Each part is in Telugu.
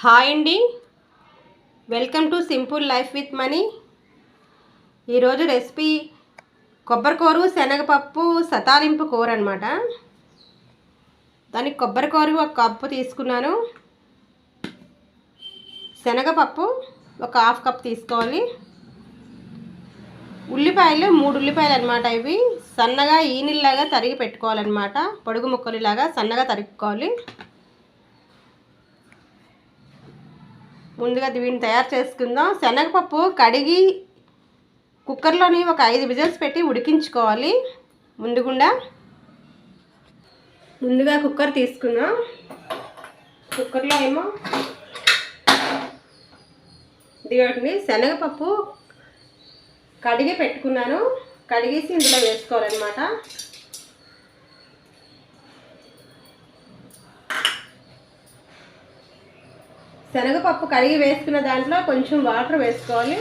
హాయ్ అండి. Welcome to simple life with money. ఈరోజు రెసిపీ కొబ్బరికూరు శనగపప్పు సతాలింపు కూర అనమాట దానికి కొబ్బరికూరు ఒక కప్పు తీసుకున్నాను. శనగపప్పు ఒక హాఫ్ కప్ తీసుకోవాలి. ఉల్లిపాయలు మూడు ఉల్లిపాయలు అనమాట ఇవి. సన్నగా ఈనిల్లాగా తరిగి పెట్టుకోవాలన్నమాట. పొడుగు ముక్కలులాగా సన్నగా తరుక్కోవాలి. ముందుగా దీన్ని తయారు చేసుకుందాం. శనగపప్పు కడిగి కుక్కర్లోని ఒక ఐదు విజిల్స్ పెట్టి ఉడికించుకోవాలి. ముందుగుండా. ముందుగా కుక్కర్ తీసుకుందాం. కుక్కర్లో ఏమో దిగండి శనగపప్పు కడిగి పెట్టుకున్నాను. కడిగేసి ఇందులో వేసుకోవాలన్నమాట. శనగపప్పు కడిగి వేసుకున్న దాంట్లో కొంచెం వాటర్ వేసుకోవాలి.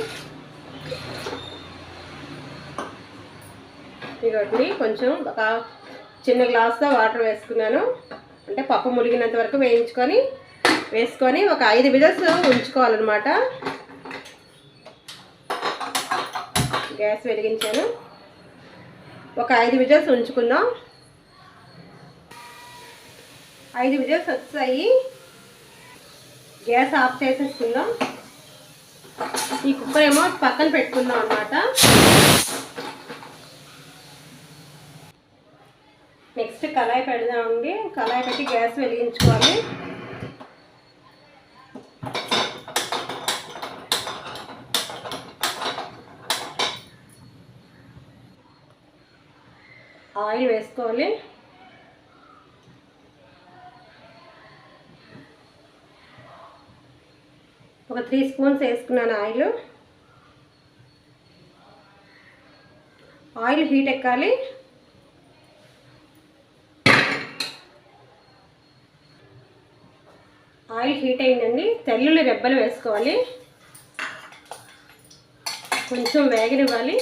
ఇదిగోండి కొంచెం ఒక చిన్న గ్లాస్తో వాటర్ వేసుకున్నాను. అంటే పప్పు ములిగినంత వరకు వేయించుకొని వేసుకొని ఒక ఐదు విజల్స్ ఉంచుకోవాలన్నమాట. గ్యాస్ వెలిగించాను. ఒక ఐదు విజల్స్ ఉంచుకుందాం. ఐదు విజల్స్ వచ్చాయి. గ్యాస్ ఆఫ్ చేసేసుకుందాం. ఈ కుక్కర్ ఏమో పక్కన పెట్టుకుందాం అనమాట నెక్స్ట్ కళాయి పెడదామండి. కళాయి పెట్టి గ్యాస్ వెలిగించుకోవాలి. ఆయిల్ వేసుకోవాలి. ఒక త్రీ స్పూన్స్ వేసుకున్నాను ఆయిల్. ఆయిల్ హీట్ ఎక్కాలి. ఆయిల్ హీట్ అయిందండి. తెల్లుల్లి రెబ్బలు వేసుకోవాలి. కొంచెం వేగనివ్వాలి.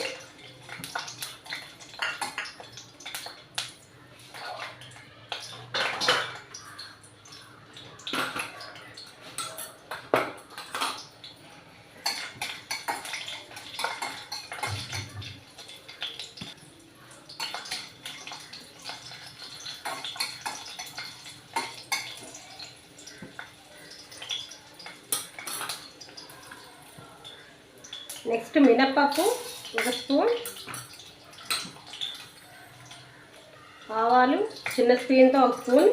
నెక్స్ట్ మినప్పప్పు ఒక స్పూన్. ఆవాలు చిన్న స్పూన్తో ఒక స్పూన్.